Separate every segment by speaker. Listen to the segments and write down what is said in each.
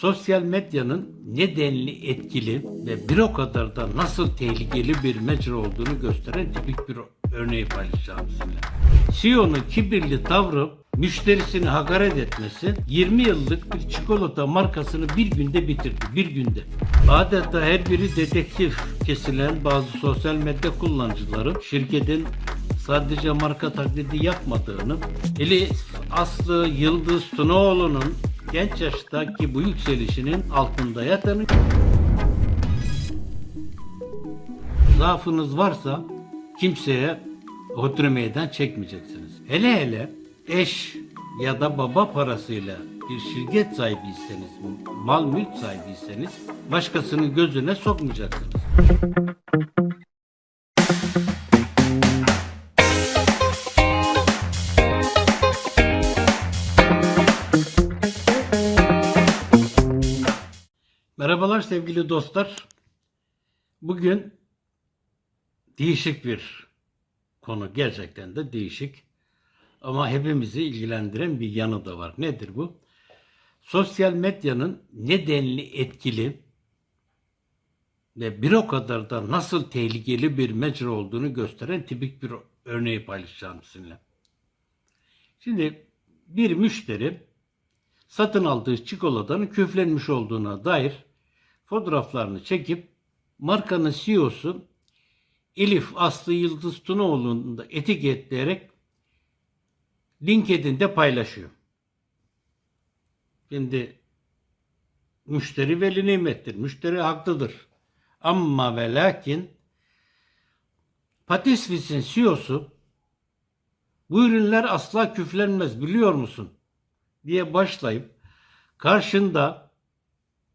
Speaker 1: sosyal medyanın ne denli etkili ve bir o kadar da nasıl tehlikeli bir mecra olduğunu gösteren tipik bir örneği paylaşacağım sizinle. CEO'nun kibirli tavrı müşterisini hakaret etmesi 20 yıllık bir çikolata markasını bir günde bitirdi. Bir günde. Adeta her biri dedektif kesilen bazı sosyal medya kullanıcıları şirketin sadece marka taklidi yapmadığını, Elif Aslı Yıldız Tunaoğlu'nun genç yaştaki bu yükselişinin altında yatanı zaafınız varsa kimseye meydan çekmeyeceksiniz. Hele hele eş ya da baba parasıyla bir şirket sahibiyseniz, mal mülk sahibiyseniz başkasının gözüne sokmayacaksınız. Sevgili dostlar. Bugün değişik bir konu. Gerçekten de değişik. Ama hepimizi ilgilendiren bir yanı da var. Nedir bu? Sosyal medyanın ne denli etkili ve bir o kadar da nasıl tehlikeli bir mecra olduğunu gösteren tipik bir örneği paylaşacağım sizinle. Şimdi bir müşteri satın aldığı çikolatanın küflenmiş olduğuna dair fotoğraflarını çekip markanın CEO'su Elif Aslı Yıldız Tunaoğlu'nu da etiketleyerek LinkedIn'de paylaşıyor. Şimdi müşteri veli nimettir. Müşteri haklıdır. Ama ve lakin Patisvis'in CEO'su bu ürünler asla küflenmez biliyor musun? diye başlayıp karşında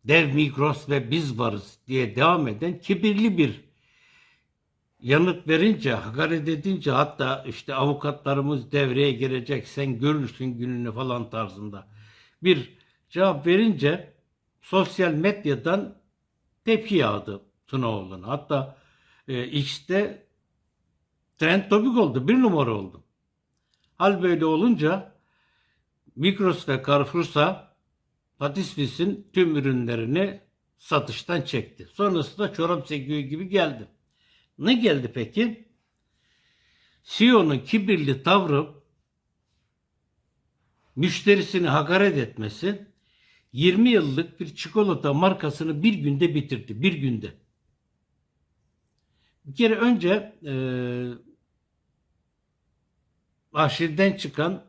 Speaker 1: dev Migros ve biz varız diye devam eden kibirli bir yanıt verince, hakaret edince hatta işte avukatlarımız devreye girecek sen görürsün gününü falan tarzında bir cevap verince sosyal medyadan tepki yağdı Tunaoğlu'na. Hatta e, X'te trend topik oldu, bir numara oldu. Hal böyle olunca Migros ve Carrefour'sa Patisvis'in tüm ürünlerini satıştan çekti. Sonrasında çorap sekiyor gibi geldi. Ne geldi peki? CEO'nun kibirli tavrı müşterisini hakaret etmesi 20 yıllık bir çikolata markasını bir günde bitirdi. Bir günde. Bir kere önce e, arşivden çıkan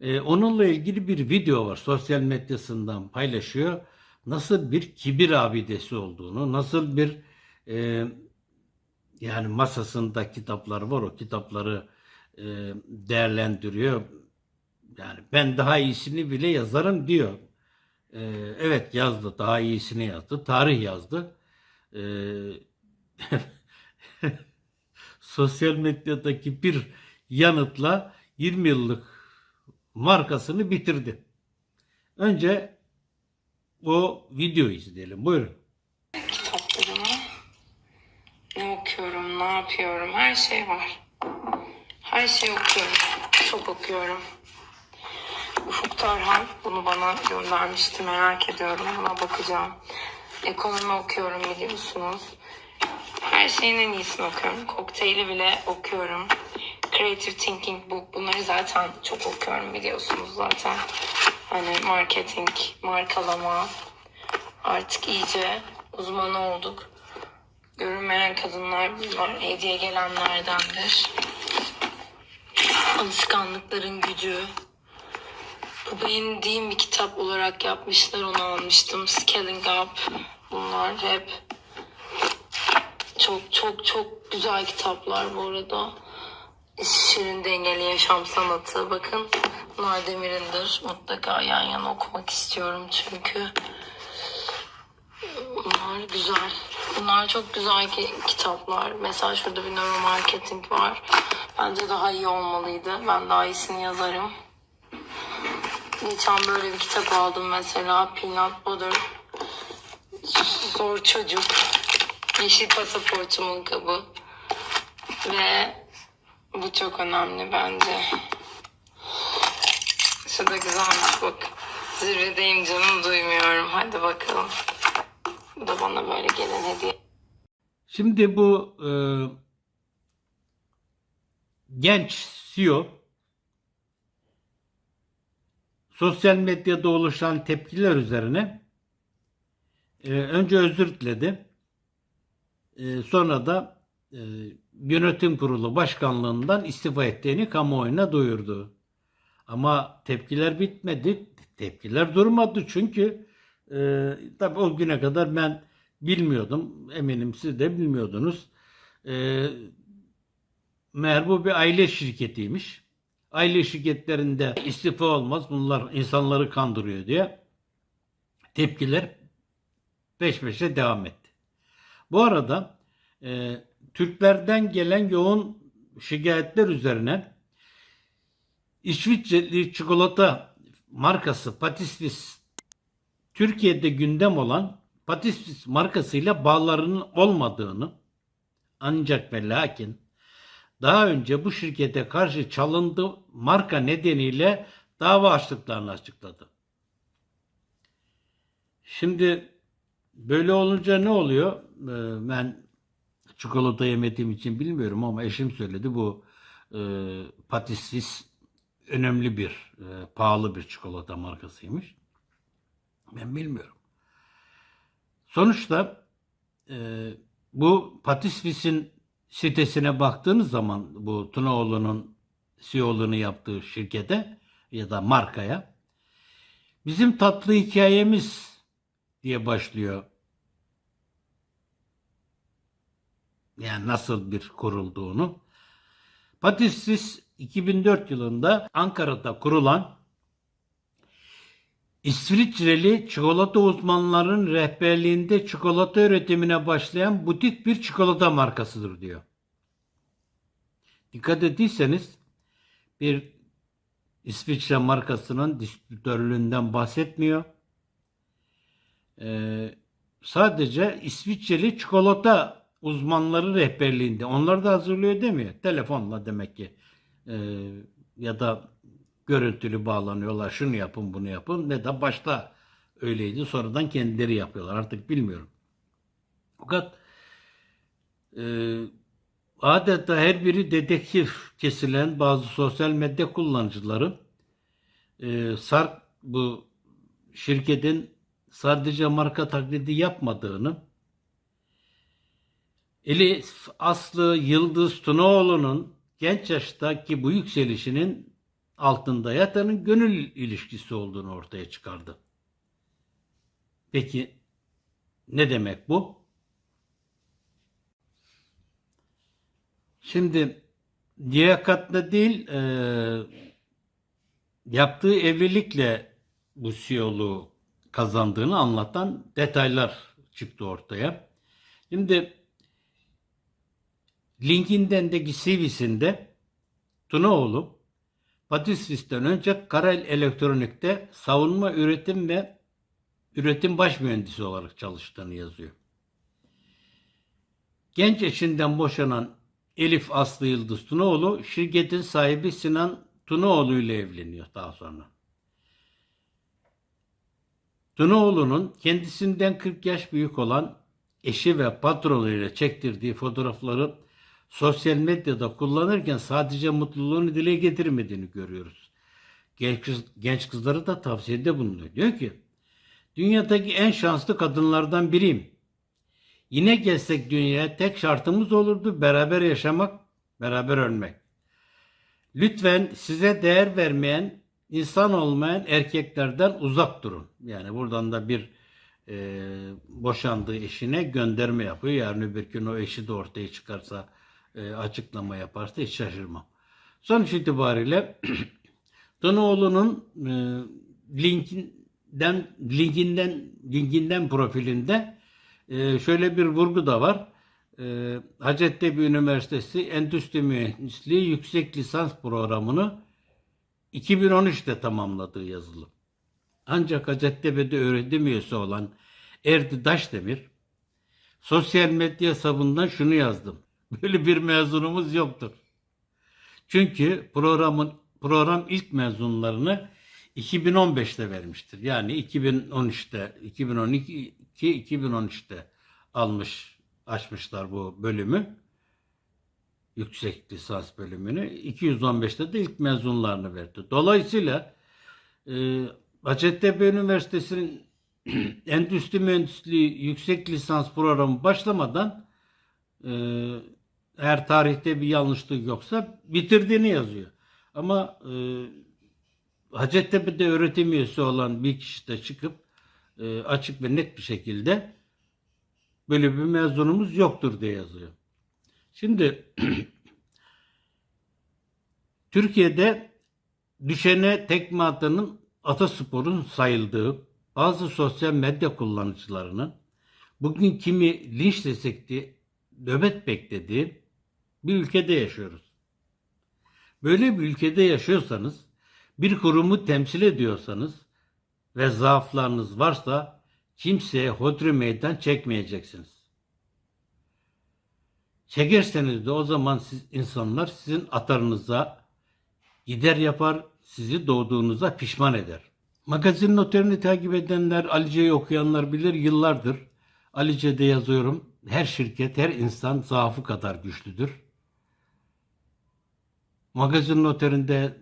Speaker 1: e, onunla ilgili bir video var. Sosyal medyasından paylaşıyor. Nasıl bir kibir abidesi olduğunu, nasıl bir e, yani masasında kitaplar var. O kitapları e, değerlendiriyor. Yani ben daha iyisini bile yazarım diyor. E, evet yazdı. Daha iyisini yazdı. Tarih yazdı. E, sosyal medyadaki bir yanıtla 20 yıllık markasını bitirdi. Önce o videoyu izleyelim. Buyurun.
Speaker 2: kitaplarımı. Ne okuyorum, ne yapıyorum, her şey var. Her şeyi okuyorum. Çok okuyorum. Ufuk Tarhan bunu bana göndermişti. Merak ediyorum. Buna bakacağım. Ekonomi okuyorum biliyorsunuz. Her şeyin en iyisini okuyorum. Kokteyli bile okuyorum. Creative Thinking Book. Bunları zaten çok okuyorum biliyorsunuz zaten. Hani marketing, markalama, Artık iyice uzmanı olduk. Görünmeyen kadınlar bunlar hediye gelenlerdendir. Alışkanlıkların gücü. Bu beğendiğim bir kitap olarak yapmışlar onu almıştım. Scaling Up. Bunlar hep çok çok çok güzel kitaplar bu arada. Şirin Dengeli Yaşam Sanatı. Bakın bunlar Demir'indir. Mutlaka yan yana okumak istiyorum çünkü. Bunlar güzel. Bunlar çok güzel ki kitaplar. Mesela şurada bir nöromarketing var. Bence daha iyi olmalıydı. Ben daha iyisini yazarım. Geçen böyle bir kitap aldım mesela. Peanut Butter. Zor Çocuk. Yeşil Pasaportumun kabı. Ve bu çok önemli bence. Şu da güzelmiş bak. Zirvedeyim canım duymuyorum. hadi bakalım. Bu da bana böyle gelen hediye.
Speaker 1: Şimdi bu e, genç CEO sosyal medyada oluşan tepkiler üzerine e, önce özür diledi. E, sonra da e, yönetim kurulu başkanlığından istifa ettiğini kamuoyuna duyurdu. Ama tepkiler bitmedi. Tepkiler durmadı çünkü e, tabii o güne kadar ben bilmiyordum. Eminim siz de bilmiyordunuz. E, meğer bu bir aile şirketiymiş. Aile şirketlerinde istifa olmaz. Bunlar insanları kandırıyor diye tepkiler peş peşe devam etti. Bu arada e, Türklerden gelen yoğun şikayetler üzerine İsviçreli çikolata markası Patisvis Türkiye'de gündem olan Patisvis markasıyla bağlarının olmadığını ancak ve lakin daha önce bu şirkete karşı çalındı marka nedeniyle dava açtıklarını açıkladı. Şimdi böyle olunca ne oluyor? Ee, Ben çikolata yemediğim için bilmiyorum ama eşim söyledi bu e, Patisvis önemli bir, e, pahalı bir çikolata markasıymış. Ben bilmiyorum. Sonuçta e, bu Patisvis'in sitesine baktığınız zaman bu Tunaoğlu'nun CEO'luğunu yaptığı şirkete ya da markaya bizim tatlı hikayemiz diye başlıyor. Yani nasıl bir kurulduğunu. Patisvis 2004 yılında Ankara'da kurulan İsviçreli çikolata uzmanlarının rehberliğinde çikolata üretimine başlayan butik bir çikolata markasıdır diyor. Dikkat ettiyseniz bir İsviçre markasının distribütörlüğünden bahsetmiyor. Ee, sadece İsviçreli çikolata uzmanları rehberliğinde. Onlar da hazırlıyor demiyor. Telefonla demek ki Ee, ya da görüntülü bağlanıyorlar. Şunu yapın bunu yapın. Ne de başta öyleydi. Sonradan kendileri yapıyorlar. Artık bilmiyorum. Fakat e, adeta her biri dedektif kesilen bazı sosyal medya kullanıcıları e, Sark bu şirketin sadece marka taklidi yapmadığını Elif Aslı Yıldız Tunaoğlu'nun genç yaştaki bu yükselişinin altında yatanın gönül ilişkisi olduğunu ortaya çıkardı. Peki ne demek bu? Şimdi liyakatla değil e, yaptığı evlilikle bu CEO'luğu kazandığını anlatan detaylar çıktı ortaya. Şimdi LinkedIn'deki CV'sinde Tunaoğlu Patisvis'ten önce Karel Elektronik'te savunma üretim ve üretim baş mühendisi olarak çalıştığını yazıyor. Genç eşinden boşanan Elif Aslı Yıldız Tunaoğlu şirketin sahibi Sinan Tunaoğlu ile evleniyor daha sonra. Tunaoğlu'nun kendisinden 40 yaş büyük olan eşi ve patronu ile çektirdiği fotoğrafları sosyal medyada kullanırken sadece mutluluğunu dile getirmediğini görüyoruz. Genç, kız, genç kızlara da tavsiyede bulunuyor. Diyor ki, dünyadaki en şanslı kadınlardan biriyim. Yine gelsek dünyaya tek şartımız olurdu beraber yaşamak, beraber ölmek. Lütfen size değer vermeyen, insan olmayan erkeklerden uzak durun. Yani buradan da bir e, boşandığı eşine gönderme yapıyor. Yarın öbür gün o eşi de ortaya çıkarsa e, açıklama yaparsa hiç şaşırmam. Sonuç itibariyle Tunoğlu'nun e, linkinden linkinden linkinden profilinde e, şöyle bir vurgu da var. E, Hacettepe Üniversitesi Endüstri Mühendisliği Yüksek Lisans programını 2013'te tamamladığı yazılı. Ancak Hacettepe'de öğretim üyesi olan Erdi Daşdemir sosyal medya hesabından şunu yazdım. Böyle bir mezunumuz yoktur. Çünkü programın program ilk mezunlarını 2015'te vermiştir. Yani 2013'te, 2012, 2013'te almış, açmışlar bu bölümü. Yüksek lisans bölümünü. 215'te de ilk mezunlarını verdi. Dolayısıyla e, Hacettepe Üniversitesi'nin Endüstri Mühendisliği yüksek lisans programı başlamadan e, eğer tarihte bir yanlışlık yoksa bitirdiğini yazıyor. Ama e, Hacettepe'de öğretim üyesi olan bir kişi de çıkıp e, açık ve net bir şekilde böyle bir mezunumuz yoktur diye yazıyor. Şimdi Türkiye'de düşene tekme atanın atasporun sayıldığı bazı sosyal medya kullanıcılarının bugün kimi linç desek de nöbet beklediği bir ülkede yaşıyoruz. Böyle bir ülkede yaşıyorsanız, bir kurumu temsil ediyorsanız ve zaaflarınız varsa kimseye hodri meydan çekmeyeceksiniz. Çekerseniz de o zaman siz insanlar sizin atarınıza gider yapar, sizi doğduğunuza pişman eder. Magazin noterini takip edenler, Alice'yi okuyanlar bilir yıllardır. Alice'de yazıyorum. Her şirket, her insan zaafı kadar güçlüdür. Magazin noterinde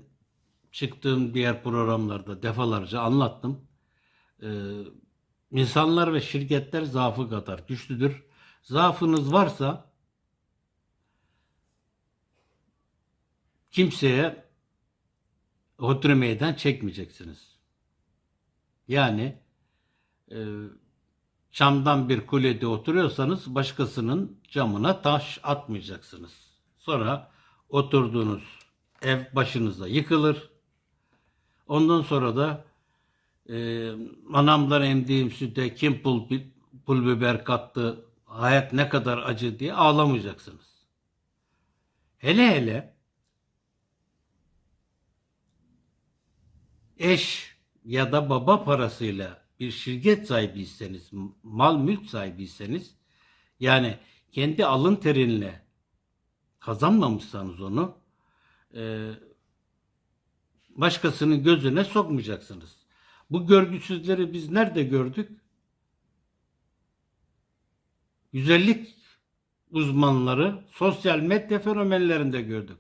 Speaker 1: çıktığım diğer programlarda defalarca anlattım. Ee, insanlar ve şirketler zaafı kadar güçlüdür. Zaafınız varsa kimseye hodri meydan çekmeyeceksiniz. Yani e, camdan bir kulede oturuyorsanız başkasının camına taş atmayacaksınız. Sonra oturduğunuz ev başınıza yıkılır. Ondan sonra da e, anamdan emdiğim süte kim pul, pul biber kattı, hayat ne kadar acı diye ağlamayacaksınız. Hele hele eş ya da baba parasıyla bir şirket sahibiyseniz, mal mülk sahibiyseniz, yani kendi alın terinle kazanmamışsanız onu, e, başkasının gözüne sokmayacaksınız. Bu görgüsüzleri biz nerede gördük? Güzellik uzmanları sosyal medya fenomenlerinde gördük.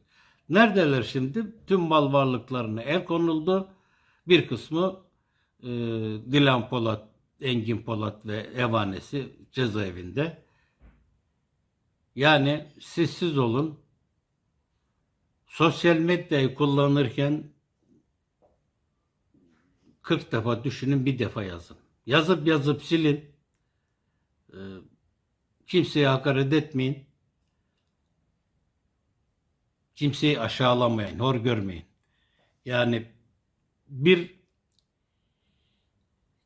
Speaker 1: Neredeler şimdi? Tüm mal varlıklarına el konuldu. Bir kısmı e, Dilan Polat, Engin Polat ve evanesi cezaevinde. Yani sessiz olun. Sosyal medyayı kullanırken 40 defa düşünün bir defa yazın. Yazıp yazıp silin. Ee, kimseye hakaret etmeyin. Kimseyi aşağılamayın, hor görmeyin. Yani bir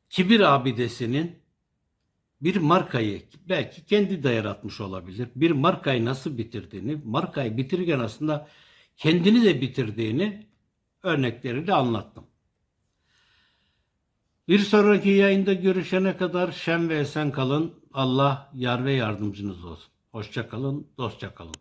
Speaker 1: kibir abidesinin bir markayı belki kendi de yaratmış olabilir. Bir markayı nasıl bitirdiğini, markayı bitirirken aslında kendini de bitirdiğini örnekleriyle anlattım. Bir sonraki yayında görüşene kadar şen ve esen kalın. Allah yar ve yardımcınız olsun. Hoşça kalın, dostça kalın.